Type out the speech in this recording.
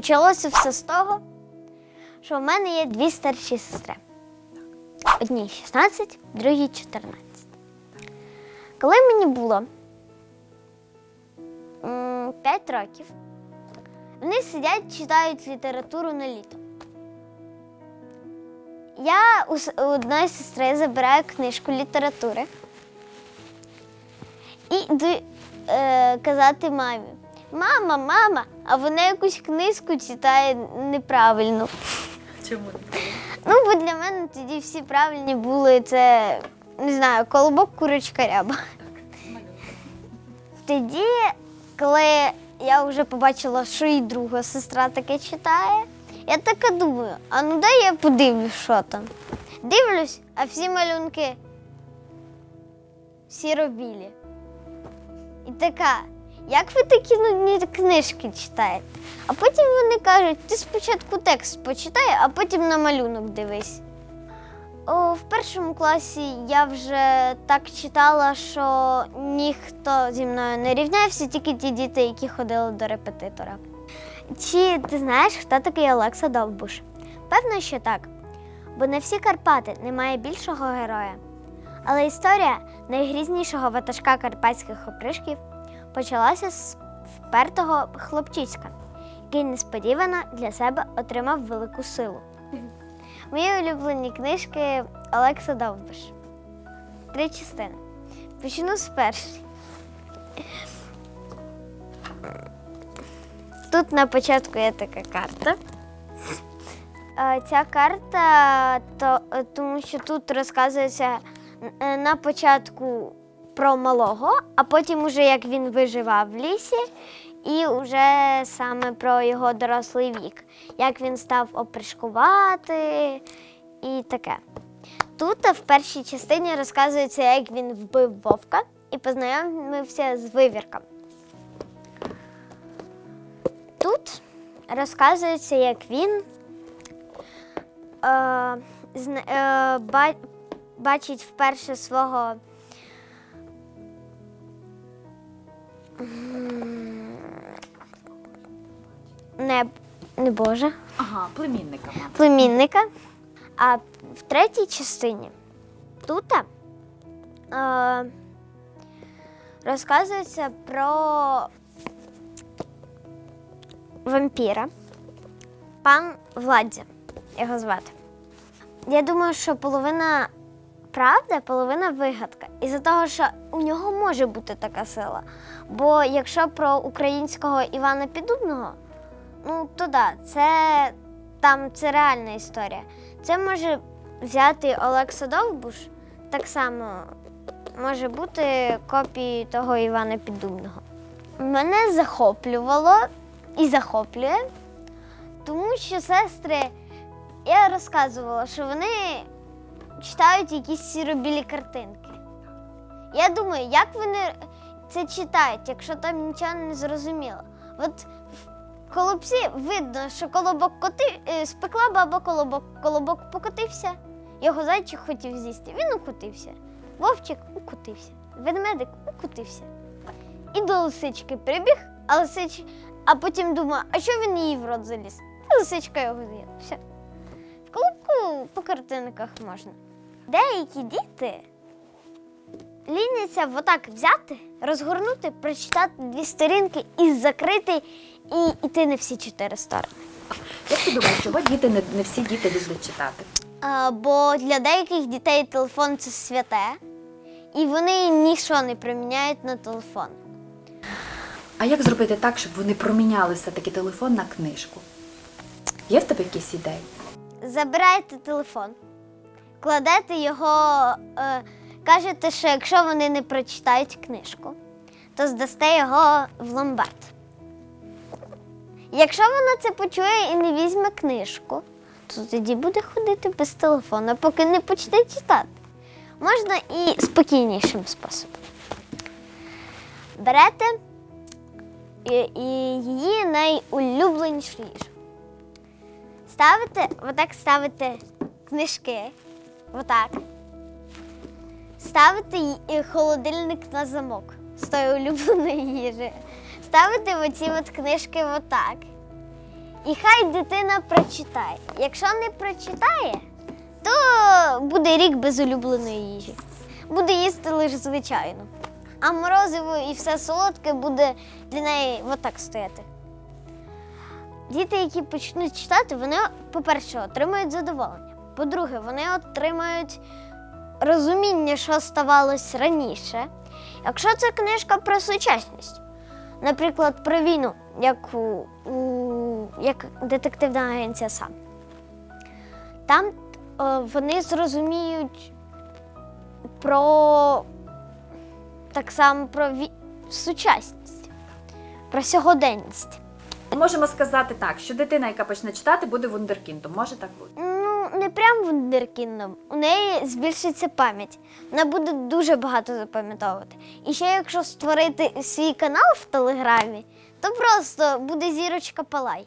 Почалося все з того, що в мене є дві старші сестри. Одній 16, другій 14. Коли мені було 5 років, вони сидять, читають літературу на літо. Я у одної сестри забираю книжку літератури і йду е, казати мамі: Мама, мама, а вона якусь книжку читає неправильно. Чому? Ну, бо для мене тоді всі правильні були це, не знаю, колобок, курочка, ряба. Тоді, коли я вже побачила, що і друга сестра таке читає, я така думаю, а ну дай я подивлюсь, що там. Дивлюсь, а всі малюнки сіро-білі. І така, як ви такі нудні книжки читаєте? А потім вони кажуть, ти спочатку текст почитай, а потім на малюнок дивись. О, в першому класі я вже так читала, що ніхто зі мною не рівнявся, тільки ті діти, які ходили до репетитора. Чи ти знаєш, хто такий Олекса Довбуш? Певно, що так. Бо на всі Карпати немає більшого героя. Але історія найгрізнішого ватажка карпатських опришків почалася з впертого хлопчиська, який несподівано для себе отримав велику силу. Мої улюблені книжки Олекса Довбиш. Три частини. Почну з першої. Тут на початку є така карта. Ця карта, то, тому що тут розказується е, на початку про малого, а потім уже як він виживав в лісі, і вже саме про його дорослий вік, як він став опришкувати і таке. Тут в першій частині розказується, як він вбив вовка і познайомився з вивірком. Тут розказується, як він е, е, бачить вперше свого не, не Боже, Ага, племінника, племінника. А в третій частині тут е, розказується про вампіра. Пан Владзя його звати. Я думаю, що половина правда, половина вигадка. Із-за того, що у нього може бути така сила. Бо якщо про українського Івана Піддубного, ну то да, це там це реальна історія. Це може взяти Олекса Довбуш, так само може бути копією того Івана Піддубного. Мене захоплювало і захоплює, тому що сестри, я розказувала, що вони читають якісь сіробілі картинки. Я думаю, як вони це читають, якщо там нічого не зрозуміло. От в колобці видно, що колобок коти, е, спекла баба колобок, колобок покотився, його зайчик хотів з'їсти, він укотився. Вовчик укотився, ведмедик укотився. І до лисички прибіг, а лисич, а потім думає, а що він її в рот заліз? А лисичка його з'їла. Все. В колобку по картинках можна. Деякі діти ліняться отак взяти, розгорнути, прочитати дві сторінки і закрити, і йти на всі чотири сторони. Як ти думаєш, чого діти не, не всі діти люблять читати? А, бо для деяких дітей телефон це святе, і вони нічого не приміняють на телефон. А як зробити так, щоб вони проміняли все-таки телефон на книжку? Є в тебе якісь ідеї? Забираєте телефон, кладете його, е, кажете, що якщо вони не прочитають книжку, то здасте його в ломбард. Якщо вона це почує і не візьме книжку, то тоді буде ходити без телефона, поки не почне читати. Можна і спокійнішим способом. Берете і, і її найулюбленішу їжу. Ставите, отак ставите книжки, отак. І холодильник на замок з тої улюбленої їжі. Ставите оці от книжки отак. І хай дитина прочитає. Якщо не прочитає, то буде рік без улюбленої їжі. Буде їсти лише звичайно. А морозиво і все солодке буде для неї отак стояти. Діти, які почнуть читати, вони, по-перше, отримають задоволення. По-друге, вони отримають розуміння, що ставалось раніше. Якщо це книжка про сучасність, наприклад, про війну, як, у, у, як детективна агенція сам, там е, вони зрозуміють про так само про ві... сучасність, про сьогоденність. Можемо сказати так, що дитина, яка почне читати, буде вундеркіндом. Може так бути? Прям вундеркіндом. У неї збільшиться пам'ять. Вона буде дуже багато запам'ятовувати. І ще якщо створити свій канал в Телеграмі, то просто буде зірочка палай.